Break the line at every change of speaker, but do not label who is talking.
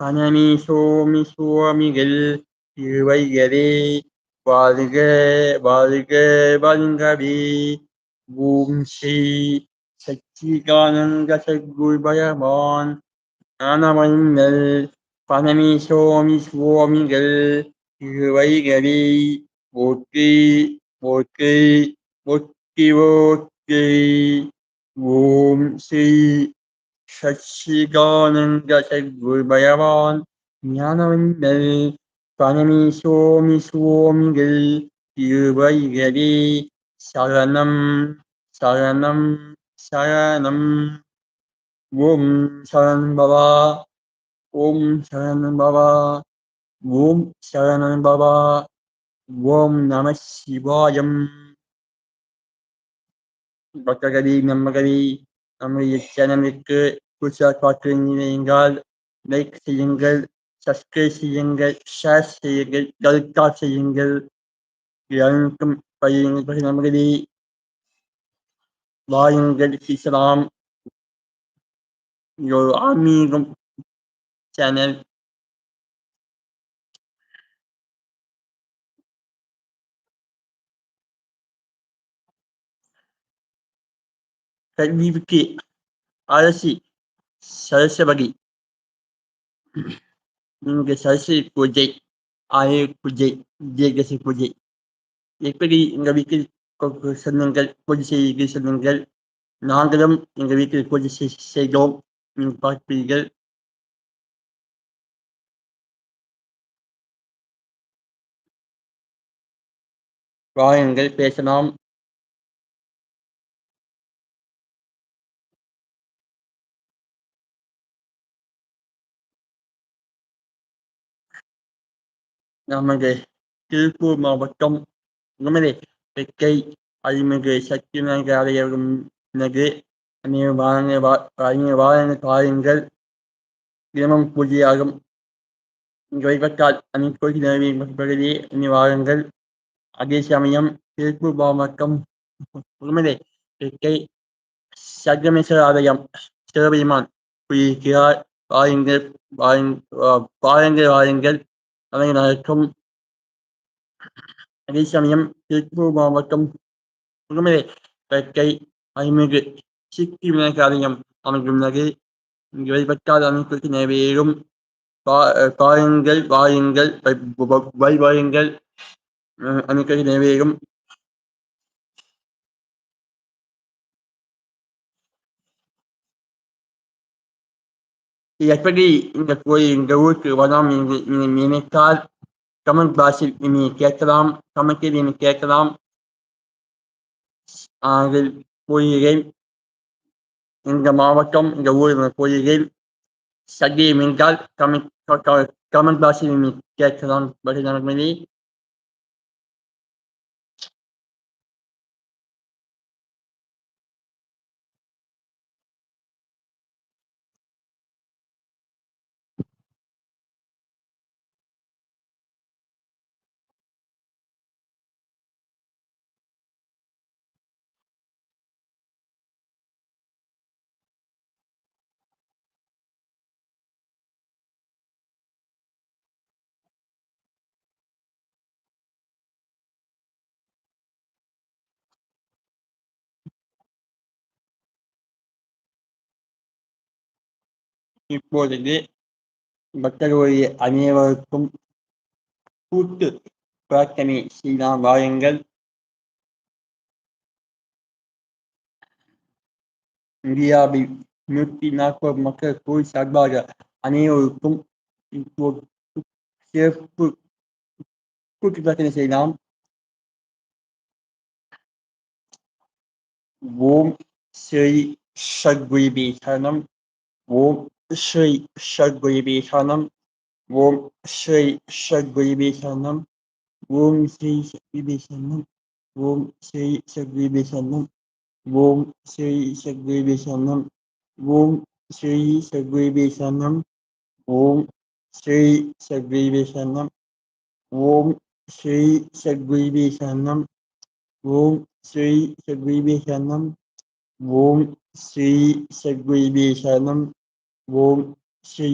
பனமி சோமி சுவாமிகள் திருவையரே வாழ்க வாழ்க வாழ்கவே ஓம் ஸ்ரீ சச்சிகானந்த சத்குரு பகவான் ஞானமன்னல் பனமி சோமி சுவாமிகள் திருவைகரி ஓட்டி ஓட்டி போற்றி ஓட்டி ஓம் ஸ்ரீ சச்சிதானந்த சத்குருபயவான் ஞானவந்தல் பனமி சோமி சோமிகள் இருவர்களே சரணம் சரணம் சரணம் ஓம் சரண்பவா ஓம் சரண்பவா ஓம் சரண்பவா ஓம் நம சிவாயம் பக்ககதி நம்மகதி நம்முடைய சேனலுக்கு புதுசாக பார்க்கிறீர்கள் லைக் செய்யுங்கள் சப்ஸ்கிரைப் செய்யுங்கள் ஷேர் செய்யுங்கள் கல்கா செய்யுங்கள். யாருக்கும் பையங்கள் நம்மகதி வாயுங்கள் பேசலாம் ஒரு ஆன்மீகம் சேனல் கல்விக்கு அரசி சரஸ்வதி இங்கு சரஸ்வதி பூஜை ஆயுத பூஜை விஜயதசமி பூஜை எப்படி எங்கள் வீட்டில் சொன்னங்கள் பூஜை செய்து சொன்னங்கள் நாங்களும் எங்கள் வீட்டில் பூஜை செய்தோம் நீங்கள் பார்ப்பீர்கள் வாயுங்கள் பேசலாம் நமது திருப்பூர் மாவட்டம் நமது பெக்கை அருள்மிகு சக்தி ஆலயனது வாரங்கள் காரியங்கள் தினமும் பூஜையாகும் இங்கு வழிபட்டால் அனைத்து கோயில் நிறைவேறி இனி வாருங்கள் அதே சமயம் திருப்பூர் மாவட்டம் உண்மையிலே தெற்கை சங்கமேஸ்வர ஆலயம் சிவபெருமான் கூறியிருக்கிறார் வாருங்கள் வாருங்கள் வாருங்கள் தலைநகரும் அதே சமயம் திருப்பூர் மாவட்டம் புதுமலை பேட்டை ஐமிகு சிக்கி மேகாலயம் அமைந்துள்ளது இங்கு வழிபட்டால் அமைப்புக்கு நிறைவேறும் பாருங்கள் வாயுங்கள் வாயுங்கள் அமைக்க நிறைவேறும் எப்படி இந்த கோயில் இந்த ஊருக்கு வரலாம் என்று நினைத்தால் கமெண்ட் பாக்ஸில் இனி கேட்கலாம் கமெண்டில் இனி கேட்கலாம் அதில் கோயில்கள் இந்த மாவட்டம் இந்த ஊர் கோயில்கள் சந்தேகம் என்றால் கமெண்ட் கமெண்ட் பாக்ஸில் இனி கேட்கலாம் பதில் இப்பொழுது பக்தர்களுடைய அனைவருக்கும் கூட்டு பிரார்த்தனை செய்யலாம். வாருங்கள். இந்தியாவில் நூற்றி நாற்பது மக்கள் கோயில் சார்பாக அனைவருக்கும் இப்போது சிறப்பு கூட்டு பிரார்த்தனை செய்யலாம். ஓம் ஸ்ரீ சத்குருபி சரணம். ஓம் ஸ்ரீ சத்குருபி சரணம் ஓம் ஸ்ரீ சத்குருபி சரணம் ஓம் ஸ்ரீ சத்குருபி சரணம் ஓம் ஸ்ரீ சத்குருபி சரணம் ஓம் ஸ்ரீ சத்குருபி சரணம் ஓம் ஸ்ரீ சத்குருபி சரணம் ஓம் ஸ்ரீ சத்குருபி சரணம் ஓம் ஸ்ரீ சத்குருபி சரணம் ஓம் ஸ்ரீ சத்குருபி சரணம் ஓம் ஸ்ரீ சத்குருபி சரணம் ஓம் ஸ்ரீ